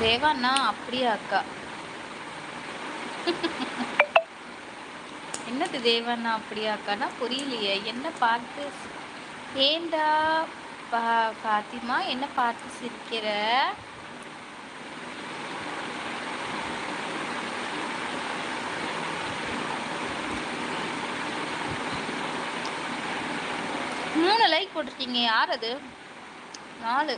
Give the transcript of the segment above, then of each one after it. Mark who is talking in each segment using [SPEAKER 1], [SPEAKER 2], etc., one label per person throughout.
[SPEAKER 1] தேவாண்ணா அப்படியா அக்கா? என்னது தேவாண்ணா அப்படியா அக்கானா புரியலையே. என்ன பார்த்து? ஏண்டா பா பாத்திமா என்ன பார்த்து சிரிக்கிற? மூணு லைக் போட்டிருக்கீங்க. யார் அது? நாலு.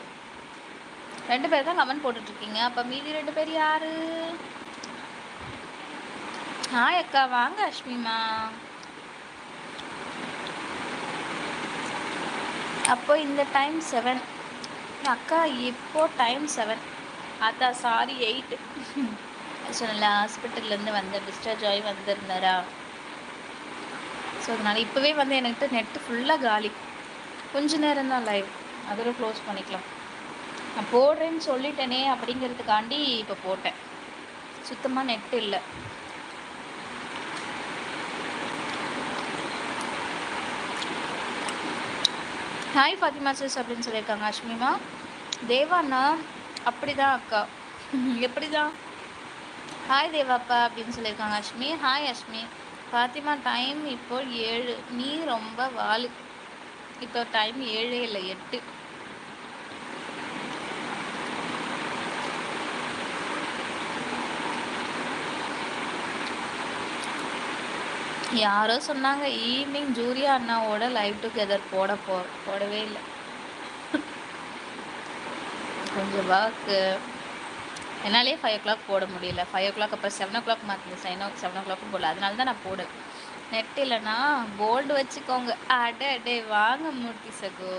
[SPEAKER 1] ரெண்டு பேர் தான் கமெண்ட் போட்டுட்ருக்கீங்க. அப்போ மீதி ரெண்டு பேர் யார்? ஹாய் அக்கா வாங்க அஷ்மிமா அப்போ இந்த டைம் செவன் அக்கா இப்போ டைம் செவன் அதான் சாரி எயிட் சொன்னல ஹாஸ்பிட்டல்லேருந்து வந்த டிஸ்சார்ஜ் ஆகி வந்திருந்தாரா? ஸோ அதனால் இப்போவே வந்து என்கிட்ட நெட்டு ஃபுல்லாக காலி. கொஞ்ச நேரம் தான் லைவ் அதோட க்ளோஸ் பண்ணிக்கலாம். நான் போடுறேன்னு சொல்லிட்டேனே அப்படிங்கிறதுக்காண்டி இப்போ போட்டேன். சுத்தமாக நெட் இல்லை. ஹாய் ஃபாத்திமா சிஸ் அப்படின்னு சொல்லியிருக்காங்க அஷ்மிமா தேவாண்ணா அப்படிதான் அக்கா. எப்படி தான் ஹாய் தேவாப்பா அப்படின்னு சொல்லியிருக்காங்க அஷ்மி ஹாய் அஷ்மி ஃபாத்திமா டைம் இப்போ ஏழு. நீ ரொம்ப வாலு. இப்போ டைம் ஏழே இல்லை எட்டு. யாரோ சொன்னாங்க ஈவினிங் ஜூரியா அண்ணாவோட லைவ் டுகெதர் போட போ போடவே இல்லை. கொஞ்சம் ஒர்க்கு என்னாலே ஃபைவ் ஓ கிளாக் போட முடியல. ஃபைவ் ஓ கிளாக் அப்புறம் செவன் ஓ கிளாக் மாற்றினேன் செவன் ஓ செவன் ஓ கிளாக்கும் போடல. அதனால தான் நான் போடுறேன் நெட் இல்லைன்னா போல்டு வச்சுக்கோங்க. அடே அடே வாங்க மூர்த்தி சகோ.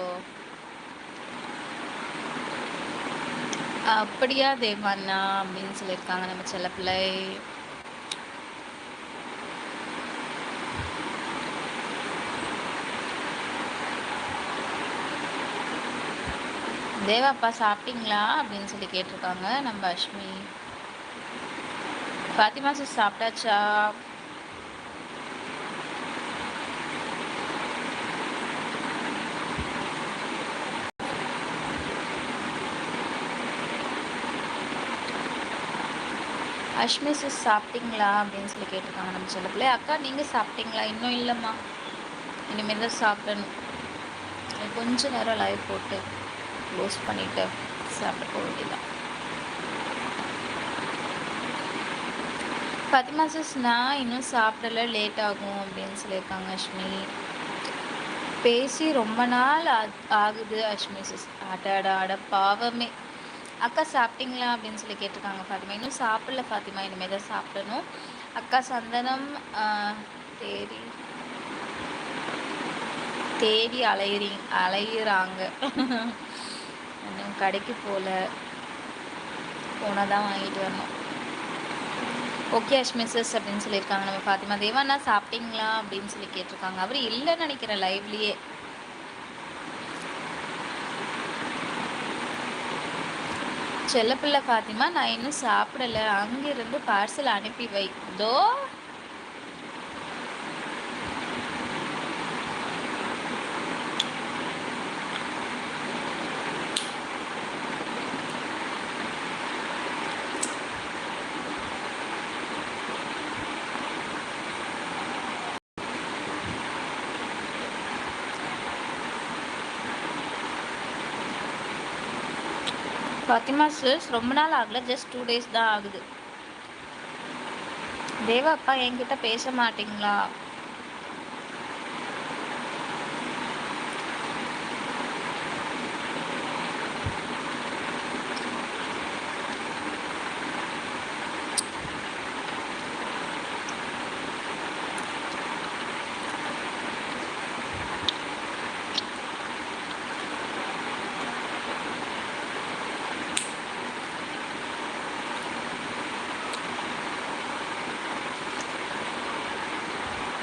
[SPEAKER 1] அப்படியா தேவாண்ணா அப்படின்னு சொல்லியிருக்காங்க நம்ம செல்லப்பிள்ளை. தேவாப்பா சாப்பிட்டீங்களா? அப்படின்னு சொல்லி கேட்டிருக்காங்க. நம்ம அஷ்மி. ஃபாத்திமா சிஸ் சாப்பிட்டாச்சா? அஷ்மி சிஸ் சாப்பிட்டீங்களா? அப்படின்னு சொல்லி கேட்டிருக்காங்க நம்ம செல்லப்பிள்ளை. அக்கா நீங்கள் சாப்பிட்டீங்களா? இன்னும் இல்லைம்மா. இனிமேல் தான் சாப்பிடணும். கொஞ்சம் நேரம் லைவ் போட்டு. க்ளோஸ் பண்ணிவிட்டு சாப்பிட போக வேண்டியதான் பத்திமா சிஸ் நான் இன்னும் சாப்பிடல லேட் ஆகும் அப்படின்னு சொல்லியிருக்காங்க அஷ்மி பேசி ரொம்ப நாள் ஆ- ஆகுது அஷ்மி சிஸ் அட அட பாவமே. அக்கா சாப்பிட்டீங்களா அப்படின்னு சொல்லி கேட்டிருக்காங்க ஃபாத்திமா இன்னும் சாப்பிடல ஃபாத்திமா இனிமேல் தான் சாப்பிடணும். அக்கா சந்தனம் தேடி தேடி அலையிறீங்க அலையிறாங்க. இன்னும் கடைக்கு போகல போனால் தான் வாங்கிட்டு வரணும். ஓகே அஷ்மிசஸ் அப்படின்னு சொல்லியிருக்காங்க. நம்ம ஃபாத்திமா தேவாண்ணா சாப்பிட்டீங்களா அப்படின்னு சொல்லி கேட்டிருக்காங்க. அவர் இல்லைன்னு நினைக்கிறேன் லைவ்லேயே செல்லப்பிள்ளை ஃபாத்திமா நான் இன்னும் சாப்பிடல. அங்கிருந்து பார்சல் அனுப்பி வை. தோ பாத்திமா சிஸ் ரொம்ப நாள் ஆகல ஜஸ்ட் டூ டேஸ் தான் ஆகுது. தேவா அப்பா என்கிட்ட பேச மாட்டீங்களா?